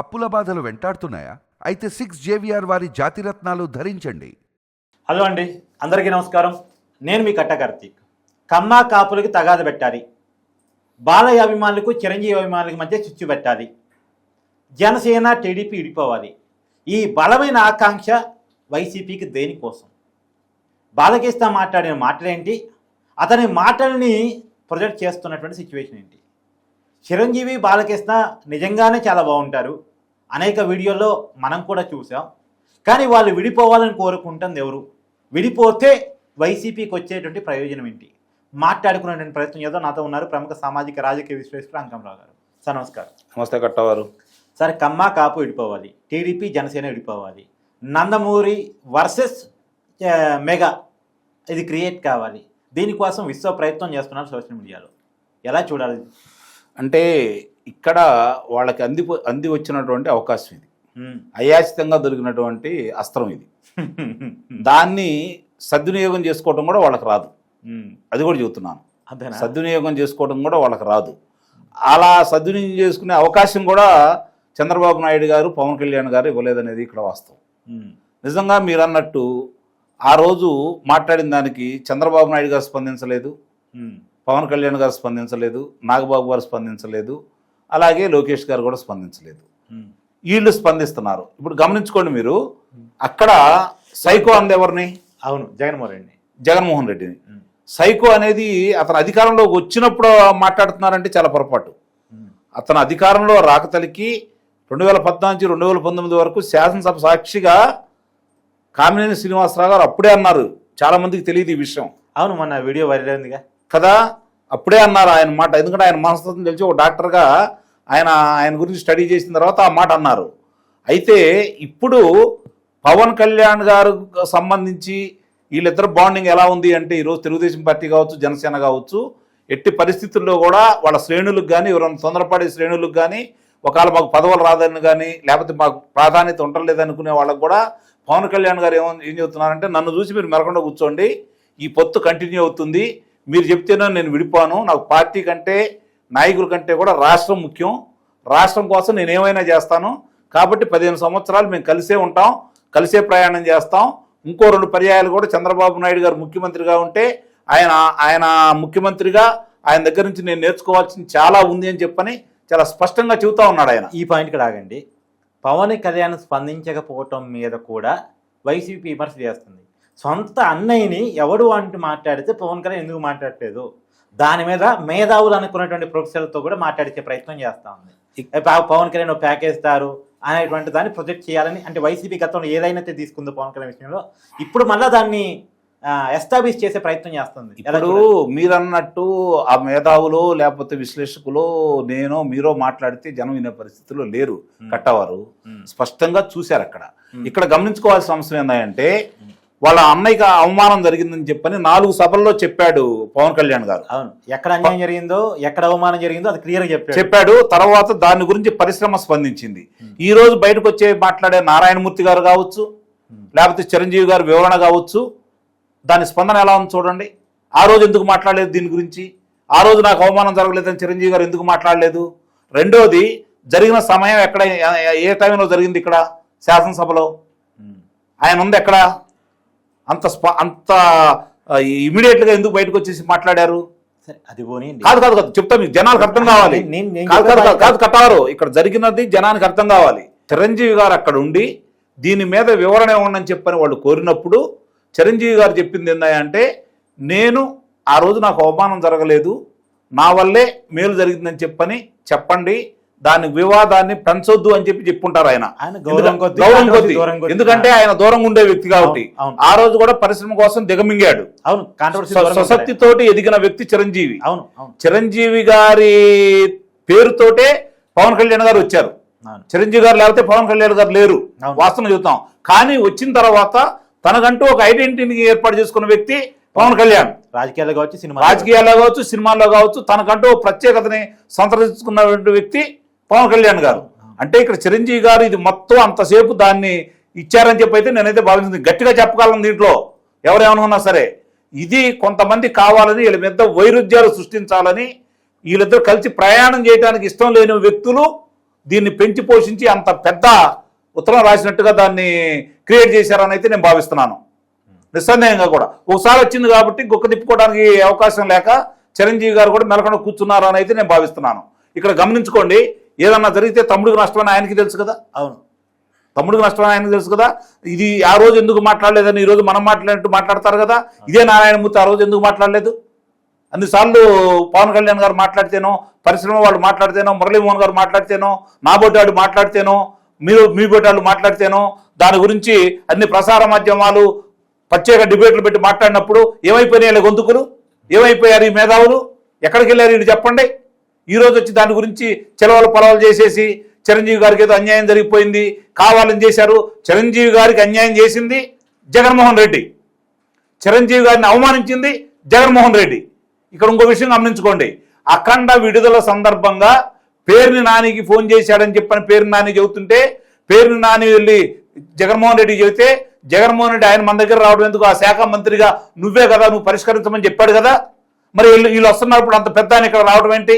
అప్పుల బాధలు వెంటాడుతున్నాయా? అయితే సిక్స్ జేవిఆర్ వారి జాతిరత్నాలు ధరించండి. హలో అండి అందరికీ నమస్కారం. నేను మీ కట్ట కార్తీక్. కమ్మా కాపులకి తగాద పెట్టాలి. బాలయ్య అభిమానులకు చిరంజీవి అభిమానులకు మధ్య చిచ్చు పెట్టాలి. జనసేన టీడీపీ విడిపోవాలి ఈ బలమైన ఆకాంక్ష వైసీపీకి దేనికోసం? బాలకృష్ణ మాట్లాడిన మాటలేంటి? అతని మాటల్ని ప్రొజెక్ట్ చేస్తున్నటువంటి సిచ్యువేషన్ ఏంటి? చిరంజీవి బాలకృష్ణ నిజంగానే చాలా బాగుంటారు. అనేక వీడియోల్లో మనం కూడా చూసాం. కానీ వాళ్ళు విడిపోవాలని కోరుకుంటుంది ఎవరు? విడిపోతే వైసీపీకి వచ్చేటువంటి ప్రయోజనం ఏంటి? మాట్లాడుకునేటువంటి ప్రయత్నం ఏదో నాతో ఉన్నారు ప్రముఖ సామాజిక రాజకీయ విశ్లేషకుడు అంకంరావు గారు. సార్ నమస్కారం. నమస్తే కట్టవారు. సార్ కమ్మ కాపు విడిపోవాలి. టీడీపీ జనసేన విడిపోవాలి. నందమూరి వర్సెస్ మెగా ఇది క్రియేట్ కావాలి. దీనికోసం విశ్వ ప్రయత్నం చేస్తున్నారు సోషల్ మీడియాలో. ఎలా చూడాలి? అంటే ఇక్కడ వాళ్ళకి అంది అంది వచ్చినటువంటి అవకాశం ఇది. అయాచితంగా దొరికినటువంటి అస్త్రం ఇది. దాన్ని సద్వినియోగం చేసుకోవడం కూడా వాళ్ళకి రాదు. అది కూడా చెబుతున్నాను. సద్వినియోగం చేసుకోవడం కూడా వాళ్ళకి రాదు. అలా సద్వినియోగం చేసుకునే అవకాశం కూడా చంద్రబాబు నాయుడు గారు పవన్ కళ్యాణ్ గారు ఇవ్వలేదనేది ఇక్కడ వాస్తవం. నిజంగా మీరు అన్నట్టు ఆ రోజు మాట్లాడిన దానికి చంద్రబాబు నాయుడు గారు స్పందించలేదు. పవన్ కళ్యాణ్ గారు స్పందించలేదు. నాగబాబు గారు స్పందించలేదు. అలాగే లోకేష్ గారు కూడా స్పందించలేదు. ఉమ్. వీళ్ళు స్పందిస్తున్నారు. ఇప్పుడు గమనించుకోండి మీరు అక్కడ సైకో అంది ఎవరిని? అవును జగన్మోహన్ రెడ్డి జగన్మోహన్ రెడ్డిని. ఉమ్. సైకో అనేది అతను అధికారంలోకి వచ్చినప్పుడు మాట్లాడుతున్నారంటే చాలా పొరపాటు. ఉమ్. అతను అధికారంలో రాకతలికి రెండు వేల పద్నాలుగు నుంచి రెండు వేల పంతొమ్మిది వరకు శాసనసభ సాక్షిగా కామినేని శ్రీనివాసరావు గారు అప్పుడే అన్నారు. చాలా మందికి తెలియదు ఈ విషయం. అవును మొన్న వీడియో వైరల్ అయిందిగా. కదా? అప్పుడే అన్నారు ఆయన మాట. ఎందుకంటే ఆయన మనస్తత్వం తెలిసి ఒక డాక్టర్గా ఆయన ఆయన గురించి స్టడీ చేసిన తర్వాత ఆ మాట అన్నారు. అయితే ఇప్పుడు పవన్ కళ్యాణ్ గారు సంబంధించి వీళ్ళిద్దరు బాండింగ్ ఎలా ఉంది అంటే ఈరోజు తెలుగుదేశం పార్టీ కావచ్చు జనసేన కావచ్చు ఎట్టి పరిస్థితుల్లో కూడా వాళ్ళ శ్రేణులకు కానీ ఎవరైనా తొందరపడే శ్రేణులకు కానీ ఒకవేళ మాకు పదవులు రాదని కానీ లేకపోతే మాకు ప్రాధాన్యత ఉండలేదు అనుకునే వాళ్ళకు కూడా పవన్ కళ్యాణ్ గారు ఏమో ఏం చెబుతున్నారంటే నన్ను చూసి మీరు మెరకుండా కూర్చోండి. ఈ పొత్తు కంటిన్యూ అవుతుంది. మీరు చెప్తేనే నేను విడిపోను. నాకు పార్టీ కంటే నాయకుల కంటే కూడా రాష్ట్రం ముఖ్యం. రాష్ట్రం కోసం నేను ఏమైనా చేస్తాను. కాబట్టి పదిహేను సంవత్సరాలు మేము కలిసే ఉంటాం కలిసే ప్రయాణం చేస్తాం. ఇంకో రెండు పర్యాయాలు కూడా చంద్రబాబు నాయుడు గారు ముఖ్యమంత్రిగా ఉంటే ఆయన ఆయన ముఖ్యమంత్రిగా ఆయన దగ్గర నుంచి నేను నేర్చుకోవాల్సింది చాలా ఉంది అని చెప్పని చాలా స్పష్టంగా చెబుతా ఉన్నాడు ఆయన. ఈ పాయింట్కి రాగండి. పవన్ కళ్యాణ్ స్పందించకపోవటం మీద కూడా వైసీపీ విమర్శ చేస్తుంది. సొంత అన్నయ్యని ఎవడు అంటూ మాట్లాడితే పవన్ కళ్యాణ్ ఎందుకు మాట్లాడలేదు దాని మీద మేధావులు అనుకున్నటువంటి ప్రొఫెసర్లతో కూడా మాట్లాడించే ప్రయత్నం చేస్తా ఉంది. పవన్ కళ్యాణ్ ప్యాకేజ్ ఇస్తారు అనేటువంటి దాన్ని ప్రొజెక్ట్ చేయాలని అంటే వైసీపీ గతంలో ఏదైనా తీసుకుందో పవన్ కళ్యాణ్ విషయంలో ఇప్పుడు మళ్ళీ దాన్ని ఎస్టాబ్లిష్ చేసే ప్రయత్నం చేస్తుంది. ఇప్పుడు చూడాలి? మీరు అన్నట్టు ఆ మేధావులు లేకపోతే విశ్లేషకులు నేను మీరో మాట్లాడితే జనం వినే పరిస్థితిలో లేరు కట్టవారు. స్పష్టంగా చూశారు అక్కడ. ఇక్కడ గమనించుకోవాల్సిన అంశం ఏంటంటే వాళ్ళ అన్నయ్యకి అవమానం జరిగిందని చెప్పని నాలుగు సభల్లో చెప్పాడు పవన్ కళ్యాణ్ గారు. అవును. ఎక్కడ అన్యాయం జరిగిందో ఎక్కడ అవమానం జరిగిందో అది క్లియర్ చెప్పాడు. చెప్పాడు తర్వాత దాని గురించి పరిశ్రమ స్పందించింది. ఈ రోజు బయటకు వచ్చే మాట్లాడే నారాయణమూర్తి గారు కావచ్చు లేకపోతే చిరంజీవి గారు వివరణ కావచ్చు దాని స్పందన ఎలా ఉంది చూడండి. ఆ రోజు ఎందుకు మాట్లాడలేదు దీని గురించి? ఆ రోజు నాకు అవమానం జరగలేదని చిరంజీవి గారు ఎందుకు మాట్లాడలేదు? రెండోది జరిగిన సమయం ఎక్కడ ఏ- టైంలో జరిగింది ఇక్కడ? శాసనసభలో. ఆయన ఉంది ఎక్కడ? అంత స్ప అంత ఇమీడియట్గా ఎందుకు బయటకు వచ్చేసి మాట్లాడారు? అది పోనీయండి. కాదు కాదు కాదు చెప్తా మీకు జనాలకు అర్థం కావాలి. కాదు కాదు చెప్పే కాదు, కాదు కట్టారు. ఇక్కడ జరిగినది జనానికి అర్థం కావాలి. చిరంజీవి గారు అక్కడ ఉండి దీని మీద వివరణ ఇవ్వండి చెప్పని వాళ్ళు కోరినప్పుడు చిరంజీవి గారు చెప్పింది ఏంటంటే నేను ఆ రోజు నాకు అవమానం జరగలేదు. నా వల్లే మేలు జరిగిందని చెప్పని చెప్పండి. దాని వివాదాన్ని పెంచొద్దు అని చెప్పి చెప్పుంటారు ఆయన. గౌరవం ఎందుకంటే- కొద్దీ. ఎందుకంటే ఆయన దూరంగా ఉండే వ్యక్తి కాబట్టి. ఆ రోజు కూడా పరిశ్రమ కోసం దిగమింగాడు. అవును సశక్తితోటి ఎదిగిన వ్యక్తి చిరంజీవి. అవును చిరంజీవి గారి పేరుతోటే పవన్ కళ్యాణ్ గారు వచ్చారు. చిరంజీవి గారు లేకపోతే పవన్ కళ్యాణ్ గారు లేరు. వాస్తవం చెబుతాం. కానీ వచ్చిన తర్వాత తనకంటూ ఒక ఐడెంటిటీని ఏర్పాటు చేసుకున్న వ్యక్తి పవన్ కళ్యాణ్. రాజకీయాల్లో కావచ్చు సినిమా రాజకీయాల్లో కావచ్చు సినిమాల్లో కావచ్చు తనకంటూ ప్రత్యేకతని సంతరించుకున్నటువంటి వ్యక్తి పవన్ కళ్యాణ్ గారు. అంటే ఇక్కడ చిరంజీవి గారు ఇది మొత్తం అంతసేపు దాన్ని ఇచ్చారని చెప్పి అయితే నేనైతే భావించింది గట్టిగా చెప్పగలను దీంట్లో. ఎవరేమనుకున్నా సరే. ఇది కొంతమంది కావాలని వీళ్ళ మీద వైరుధ్యాలు సృష్టించాలని వీళ్ళిద్దరు కలిసి ప్రయాణం చేయడానికి ఇష్టం లేని వ్యక్తులు దీన్ని పెంచి పోషించి అంత పెద్ద ఉత్తరం రాసినట్టుగా దాన్ని క్రియేట్ చేశారని అయితే నేను భావిస్తున్నాను. నిస్సందేహంగా కూడా. ఒకసారి వచ్చింది కాబట్టి గుక్క తిప్పుకోవడానికి అవకాశం లేక చిరంజీవి గారు కూడా మెలకుండా కూర్చున్నారని అయితే నేను భావిస్తున్నాను. ఇక్కడ గమనించుకోండి ఏదన్నా జరిగితే తమ్ముడికి నష్టమని ఆయనకి తెలుసు కదా? అవును. తమ్ముడికి నష్టమని ఆయనకు తెలుసు కదా? ఇది ఆ రోజు ఎందుకు మాట్లాడలేదని ఈ రోజు మనం మాట్లాడినట్టు మాట్లాడతారు కదా? ఇదే నారాయణమూర్తి ఆ రోజు ఎందుకు మాట్లాడలేదు? అన్నిసార్లు పవన్ కళ్యాణ్ గారు మాట్లాడితేనో పరిశ్రమ వాళ్ళు మాట్లాడితేనో మురళీమోహన్ గారు మాట్లాడితేనో నా బొట్టాడు మాట్లాడితేనో మీరు మీ బొట్టాడు మాట్లాడితేనో దాని గురించి అన్ని ప్రసార మాధ్యమాలు ప్రత్యేక డిబేట్లు పెట్టి మాట్లాడినప్పుడు ఏమైపోయినాయి గొంతుకులు? ఏమైపోయారు ఈ మేధావులు? ఎక్కడికి వెళ్ళారు ఇది చెప్పండి. ఈ రోజు వచ్చి దాని గురించి చెలవలు పొలవలు చేసేసి చిరంజీవి గారికి ఏదో అన్యాయం జరిగిపోయింది కావాలని చేశారు. చిరంజీవి గారికి అన్యాయం చేసింది జగన్మోహన్ రెడ్డి. చిరంజీవి గారిని అవమానించింది జగన్మోహన్ రెడ్డి. ఇక్కడ ఇంకో విషయం గమనించుకోండి. అఖండ విడుదల సందర్భంగా పేరుని నానికి ఫోన్ చేశాడని చెప్పని పేరుని నాని చెబుతుంటే పేరుని నాని వెళ్ళి జగన్మోహన్ రెడ్డి చెబితే జగన్మోహన్ రెడ్డి ఆయన మన దగ్గర రావడం ఎందుకు? ఆ శాఖ మంత్రిగా నువ్వే కదా నువ్వు పరిష్కరించమని చెప్పాడు కదా. మరి వీళ్ళు వీళ్ళు వస్తున్నప్పుడు అంత పెద్ద ఇక్కడ రావడం ఏంటి?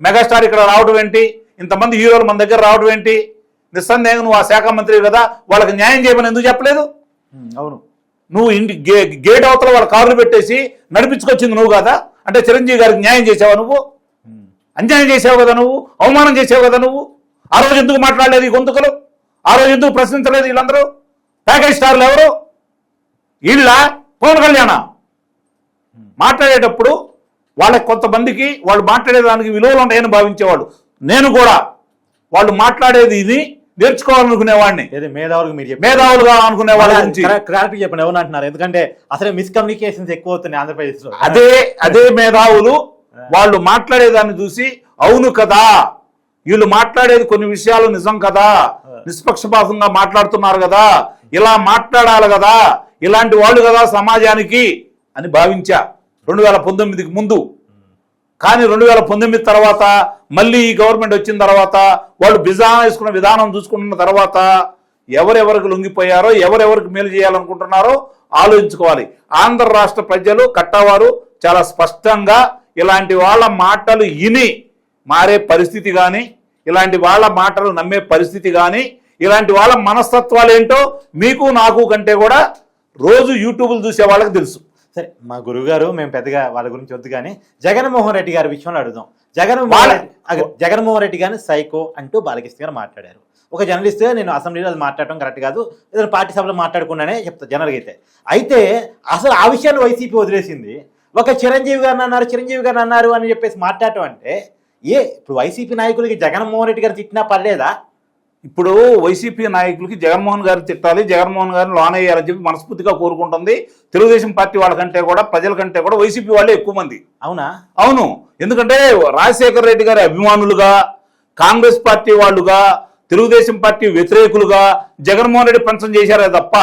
మెగాస్టార్ ఇక్కడ రావడం ఏంటి? ఇంతమంది హీరోలు మన దగ్గర రావడం ఏంటి? నిస్సందేహంగా నువ్వు ఆ శాఖ మంత్రి కదా వాళ్ళకి న్యాయం చేయమని ఎందుకు చెప్పలేదు? అవును. నువ్వు ఇంటి గే గేట్ అవతల వాళ్ళ కార్లు పెట్టేసి నడిపించుకొచ్చింది నువ్వు కదా అంటే చిరంజీవి గారికి న్యాయం చేసావా నువ్వు? అన్యాయం చేసావు కదా నువ్వు? అవమానం చేసావు కదా నువ్వు? ఆ రోజు ఎందుకు మాట్లాడలేదు ఈ గొంతుకలు? ఆ రోజు ఎందుకు ప్రశ్నించలేదు వీళ్ళందరూ? ప్యాకేజ్ స్టార్లు ఎవరు? వీళ్ళ? పవన్ కళ్యాణ. మాట్లాడేటప్పుడు వాళ్ళకి కొంతమందికి వాళ్ళు మాట్లాడేదానికి విలువలు ఉంటాయని భావించేవాళ్ళు. నేను కూడా వాళ్ళు మాట్లాడేది ఇది నేర్చుకోవాలనుకునేవాడిని ఏది మేధావులకు మీరు మేధావులుగా అనుకునే వాళ్ళ గురించి. క్లారిటీ చెప్పండి ఎవరు అంటున్నారు? ఎందుకంటే అసలే మిస్కమ్యూనికేషన్స్ ఎక్కువ అవుతున్నాయి ఆంధ్రప్రదేశ్లో అదే అదే మేధావులు వాళ్ళు మాట్లాడేదాన్ని చూసి అవును కదా వీళ్ళు మాట్లాడేది కొన్ని విషయాలు నిజం కదా నిష్పక్షపాతంగా మాట్లాడుతున్నారు కదా ఇలా మాట్లాడాలి కదా ఇలాంటి వాళ్ళు కదా సమాజానికి అని భావించా. రెండు వేల పంతొమ్మిదికి ముందు. కానీ రెండు వేల పంతొమ్మిది తర్వాత మళ్ళీ ఈ గవర్నమెంట్ వచ్చిన తర్వాత వాళ్ళు బిజాన వేసుకున్న విధానం చూసుకుంటున్న తర్వాత ఎవరెవరికి లొంగిపోయారో ఎవరెవరికి మేలు చేయాలనుకుంటున్నారో ఆలోచించుకోవాలి. ఆంధ్ర రాష్ట్ర ప్రజలు కట్టవారు చాలా స్పష్టంగా ఇలాంటి వాళ్ళ మాటలు ఇని మారే పరిస్థితి కానీ ఇలాంటి వాళ్ళ మాటలు నమ్మే పరిస్థితి కానీ ఇలాంటి వాళ్ళ మనస్తత్వాలు ఏంటో మీకు నాకు కంటే కూడా రోజు యూట్యూబ్లు చూసే వాళ్ళకి తెలుసు. సరే మా గురువు గారు మేము పెద్దగా వాళ్ళ గురించి వద్దు కానీ జగన్మోహన్ రెడ్డి గారి విషయంలో అడుగుదాం. జగన్మోహన్ జగన్మోహన్ రెడ్డి గారిని సైకో అంటూ బాలకృష్ణ గారు మాట్లాడారు. ఒక జర్నలిస్ట్ నేను అసెంబ్లీలో అది మాట్లాడటం కరెక్ట్ కాదు ఏదైనా పార్టీ సభలో మాట్లాడుకున్నానే చెప్తా జనరల్గా అయితే. అయితే అసలు ఆ విషయాన్ని వైసీపీ వదిలేసింది. ఒక చిరంజీవి గారిని అన్నారు చిరంజీవి గారిని అన్నారు అని చెప్పేసి మాట్లాడటం అంటే ఏ ఇప్పుడు వైసీపీ నాయకులకి జగన్మోహన్ రెడ్డి గారు తిట్టినా పర్లేదా? ఇప్పుడు వైసీపీ నాయకులకి జగన్మోహన్ గారు తిట్టాలి జగన్మోహన్ గారిని లోన్ అయ్యారని చెప్పి మనస్ఫూర్తిగా కోరుకుంటుంది. తెలుగుదేశం పార్టీ వాళ్ళకంటే కూడా ప్రజల కంటే కూడా వైసీపీ వాళ్ళే ఎక్కువ మంది. అవునా? అవును. ఎందుకంటే రాజశేఖర రెడ్డి గారి అభిమానులుగా కాంగ్రెస్ పార్టీ వాళ్ళుగా తెలుగుదేశం పార్టీ వ్యతిరేకులుగా జగన్మోహన్ రెడ్డి పంచం చేశారే తప్ప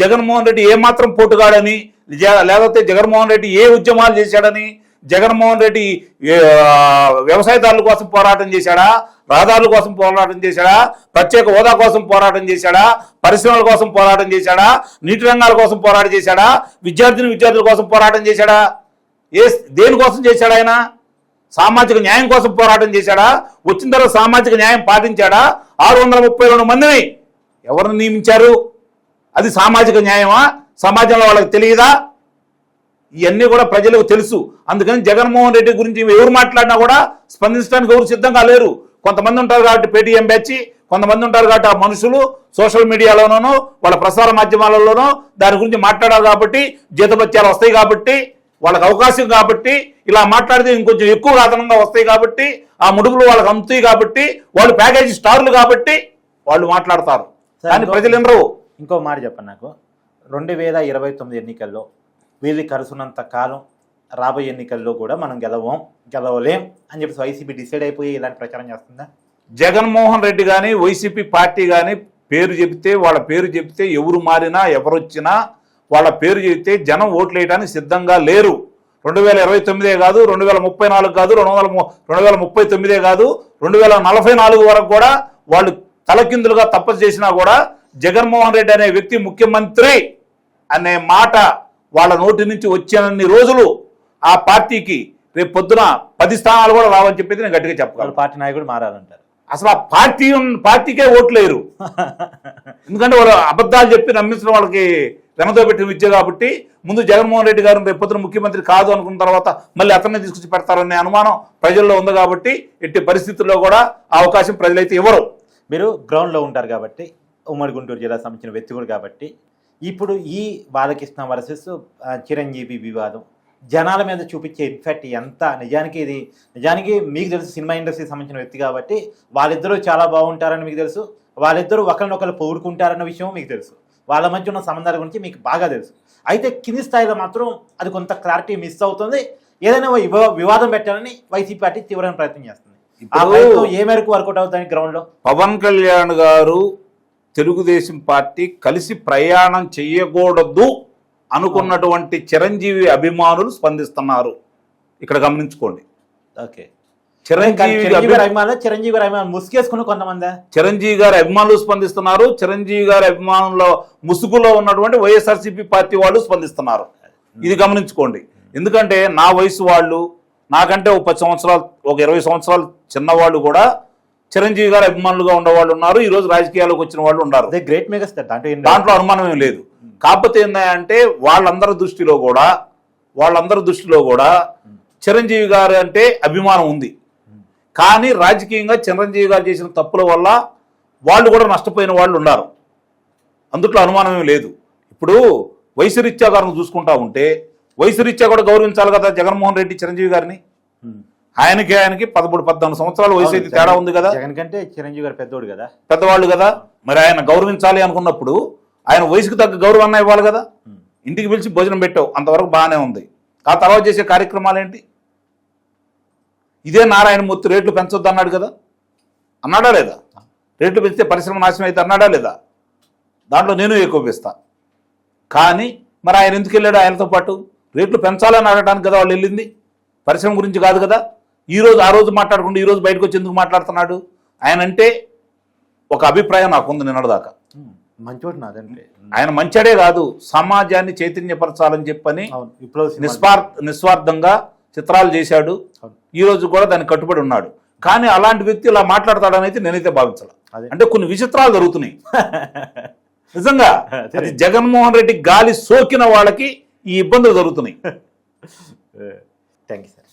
జగన్మోహన్ రెడ్డి ఏమాత్రం పోటుగాడని లేకపోతే జగన్మోహన్ రెడ్డి ఏ ఉద్యమాలు చేశాడని జగన్మోహన్ రెడ్డి వ్యవసాయదారుల కోసం పోరాటం చేశాడా రహదారుల కోసం పోరాటం చేశాడా? ప్రత్యేక హోదా కోసం పోరాటం చేశాడా? పరిశ్రమల కోసం పోరాటం చేశాడా? నీటి రంగాల కోసం పోరాటం చేశాడా? విద్యార్థిని విద్యార్థుల కోసం పోరాటం చేశాడా? ఏ దేనికోసం చేశాడా ఆయన? సామాజిక న్యాయం కోసం పోరాటం చేశాడా? వచ్చిన తర్వాత సామాజిక న్యాయం పాటించాడా? ఆరు వందల ముప్పై రెండు మందిని ఎవరిని నియమించారు? అది సామాజిక న్యాయమా? సమాజంలో వాళ్ళకి తెలియదా? ఇవన్నీ కూడా ప్రజలకు తెలుసు. అందుకని జగన్మోహన్ రెడ్డి గురించి ఎవరు మాట్లాడినా కూడా స్పందించడానికి ఎవరు సిద్ధంగా లేరు. కొంతమంది ఉంటారు కాబట్టి పేటీఎం బ్యాచ్ కొంతమంది ఉంటారు కాబట్టి ఆ మనుషులు సోషల్ మీడియాలోనూ వాళ్ళ ప్రసార మాధ్యమాలలోనూ దాని గురించి మాట్లాడారు కాబట్టి జీతభత్యాలు వస్తాయి కాబట్టి వాళ్ళకి అవకాశం కాబట్టి ఇలా మాట్లాడితే ఇంకొంచెం ఎక్కువ అదనంగా వస్తాయి కాబట్టి ఆ ముడుపులు వాళ్ళకి అందుతాయి కాబట్టి వాళ్ళు ప్యాకేజీ స్టార్లు కాబట్టి వాళ్ళు మాట్లాడతారు. కానీ ప్రజలు ఇంకో మాట చెప్పండి నాకు. రెండు వేల ఇరవై తొమ్మిది ఎన్నికల్లో వీళ్ళు కలుసున్నంత కాలం రాబోయే ఎన్నికల్లో కూడా మనం గెలవం గెలవలేం అని చెప్పి వైసీపీ డిసైడ్ అయిపోయి ఇలాంటి ప్రచారం చేస్తుందా? జగన్మోహన్ రెడ్డి కానీ వైసీపీ పార్టీ కానీ పేరు చెబితే వాళ్ళ పేరు చెబితే ఎవరు మారినా ఎవరొచ్చినా వాళ్ళ పేరు చెబితే జనం ఓట్లు వేయడానికి సిద్ధంగా లేరు. రెండు వేల ఇరవై తొమ్మిదే కాదు రెండు వేల ముప్పై నాలుగు కాదు రెండు వందల రెండు వేల ముప్పై తొమ్మిదే కాదు రెండు వేల నలభై నాలుగు వరకు కూడా వాళ్ళు తలకిందులుగా తపస్సు చేసినా కూడా జగన్మోహన్ రెడ్డి అనే వ్యక్తి ముఖ్యమంత్రి అనే మాట వాళ్ళ నోటి నుంచి వచ్చినన్ని రోజులు ఆ పార్టీకి రేపు పొద్దున పది స్థానాలు కూడా రావని చెప్పేది నేను గట్టిగా చెప్పగలను. పార్టీ నాయకుడు మారాలంటారు. అసలు ఆ పార్టీ పార్టీకే ఓట్లేరు ఎందుకంటే వాళ్ళు అబద్ధాలు చెప్పి నమ్మించడం వాళ్ళకి వెనతో పెట్టిన విద్య కాబట్టి ముందు జగన్మోహన్ రెడ్డి గారు రేపు పొద్దున ముఖ్యమంత్రి కాదు అనుకున్న తర్వాత మళ్ళీ అతన్ని తీసుకొచ్చి పెడతారనే అనుమానం ప్రజల్లో ఉంది కాబట్టి ఎట్టి పరిస్థితుల్లో కూడా ఆ అవకాశం ప్రజలైతే ఇవ్వరు. మీరు గ్రౌండ్లో ఉంటారు కాబట్టి ఉమ్మడి గుంటూరు జిల్లా సంబంధించిన వ్యక్తి కూడా కాబట్టి ఇప్పుడు ఈ బాలకృష్ణ వర్సెస్ చిరంజీవి వివాదం జనాల మీద చూపించే ఇన్ఫెక్ట్ ఎంత నిజానికి ఇది నిజానికి మీకు తెలుసు సినిమా ఇండస్ట్రీకి సంబంధించిన వ్యక్తి కాబట్టి వాళ్ళిద్దరూ చాలా బాగుంటారని మీకు తెలుసు. వాళ్ళిద్దరూ ఒకరినొకరు పొగుడుకుంటారన్న విషయం మీకు తెలుసు. వాళ్ళ మధ్య ఉన్న సంబంధాల గురించి మీకు బాగా తెలుసు. అయితే కింది స్థాయిలో మాత్రం అది కొంత క్లారిటీ మిస్ అవుతుంది. ఏదైనా వివా- వివాదం పెట్టాలని వైసీపీ పార్టీ తీవ్రమైన ప్రయత్నం చేస్తుంది. ఏ మేరకు వర్కౌట్ అవుతుంది గ్రౌండ్లో పవన్ కళ్యాణ్ గారు తెలుగుదేశం పార్టీ కలిసి ప్రయాణం చేయకూడదు. అనుకున్నటువంటి చిరంజీవి అభిమానులు స్పందిస్తున్నారు. ఇక్కడ గమనించుకోండి. ఓకే. చిరంజీవి చిరంజీవి అభి- గారి అభిమానులు చిరంజీవి గారి అభిమానులు ముసుగేసుకుని కొంతమంది? చిరంజీవి గారి అభిమానులు స్పందిస్తున్నారు. చిరంజీవి గారి అభిమానుల ముసుగులో ఉన్నటువంటి వైఎస్ఆర్సీపీ పార్టీ వాళ్ళు స్పందిస్తున్నారు. ఇది గమనించుకోండి. ఎందుకంటే నా వయసు వాళ్ళు నాకంటే ఒక పది సంవత్సరాలు ఒక ఇరవై సంవత్సరాలు చిన్నవాళ్ళు కూడా చిరంజీవి గారి అభిమానులుగా ఉన్నవాళ్ళు ఉన్నారు. ఈ రోజు రాజకీయాల్లోకి వచ్చిన వాళ్ళు ఉన్నారు. గ్రేట్ మెగాస్టార్ దాంట్లో అనుమానం ఏం లేదు. కాకపోతే ఏంటంటే వాళ్ళందరి దృష్టిలో కూడా వాళ్ళందరి దృష్టిలో కూడా చిరంజీవి గారు అంటే అభిమానం ఉంది. కానీ రాజకీయంగా చిరంజీవి గారు చేసిన తప్పుల వల్ల వాళ్ళు కూడా నష్టపోయిన వాళ్ళు ఉన్నారు. అందుట్లో అనుమానం ఏం లేదు. ఇప్పుడు వయసు రీత్యా గారిని చూసుకుంటా ఉంటే వయసు రీత్యా కూడా గౌరవించాలి కదా జగన్మోహన్ రెడ్డి చిరంజీవి గారిని. ఆయనకి ఆయనకి పదమూడు పద్నాలుగు సంవత్సరాల వయసు అయితే తేడా ఉంది కదా? జగన్ కంటే చిరంజీవి గారు పెద్దోడు కదా? పెద్దవాళ్ళు కదా? మరి ఆయన గౌరవించాలి అనుకున్నప్పుడు ఆయన వయసుకు తగ్గ గౌరవాన్ని ఇవ్వాలి కదా. ఇంటికి పిలిచి భోజనం పెట్టావు అంతవరకు బాగానే ఉంది. ఆ తర్వాత చేసే కార్యక్రమాలు ఏంటి? ఇదే నారాయణమూర్తి రేట్లు పెంచొద్దు అన్నాడు కదా? అన్నాడా లేదా? రేట్లు పెంచితే పరిశ్రమ నాశనం అయితే అన్నాడా లేదా? దాంట్లో నేను ఎక్కువపిస్తా కానీ మరి ఆయన ఎందుకు వెళ్ళాడు ఆయనతో పాటు? రేట్లు పెంచాలని అడగడానికి కదా వాళ్ళు వెళ్ళింది? పరిశ్రమ గురించి కాదు కదా? ఈ రోజు ఆ రోజు మాట్లాడకుండా ఈ రోజు బయటకు వచ్చి ఎందుకు మాట్లాడుతున్నాడు? ఆయన అంటే ఒక అభిప్రాయం నాకు ఉంది నిన్నటిదాకా. మంచోడు ఆయన మంచడే కాదు సమాజాన్ని చైతన్యపరచాలని చెప్పని. నిస్వార్థ నిస్వార్థంగా చిత్రాలు చేశాడు. ఈ రోజు కూడా దానికి కట్టుబడి ఉన్నాడు కానీ అలాంటి వ్యక్తి ఇలా మాట్లాడతాడని అయితే నేనైతే భావించాల. అంటే కొన్ని విచిత్రాలు జరుగుతున్నాయి నిజంగా. అది జగన్మోహన్ రెడ్డి గాలి సోకిన వాళ్ళకి ఈ ఇబ్బందులు జరుగుతున్నాయి థ్యాంక్ యూ సార్